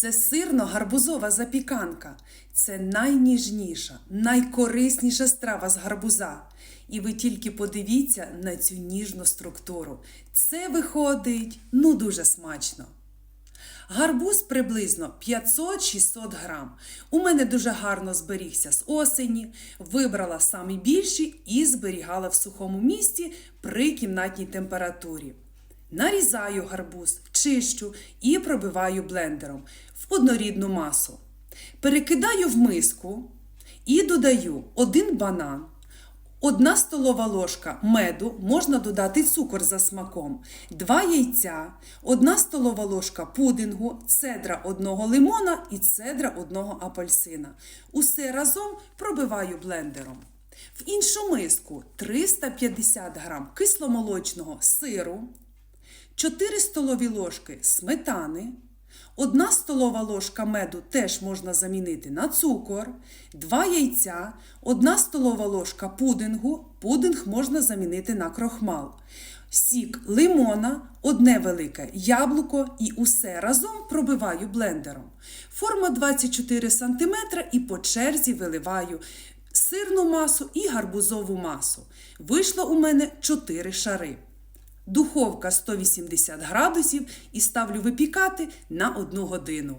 Це сирно-гарбузова запіканка. Це найніжніша, найкорисніша страва з гарбуза. І ви тільки подивіться на цю ніжну структуру. Це виходить ну дуже смачно. Гарбуз приблизно 500-600 грам. У мене дуже гарно зберігся з осені, вибрала самі більші і зберігала в сухому місці при кімнатній температурі. Нарізаю гарбуз, чищу і пробиваю блендером в однорідну масу. Перекидаю в миску і додаю один банан, Одна столова ложка меду можна додати цукор за смаком, два яйця, одна столова ложка пудингу, цедра одного лимона і цедра одного апельсина. Усе разом пробиваю блендером. В іншу миску 350 грам кисломолочного сиру, 4 столові ложки сметани, 1 столова ложка меду теж можна замінити на цукор, 2 яйця, 1 столова ложка пудингу, пудинг можна замінити на крохмал, сік лимона, одне велике яблуко і усе разом пробиваю блендером. Форма 24 см і по черзі виливаю сирну масу і гарбузову масу. Вийшло у мене 4 шари. Духовка 180 градусів і ставлю випікати на 1 годину.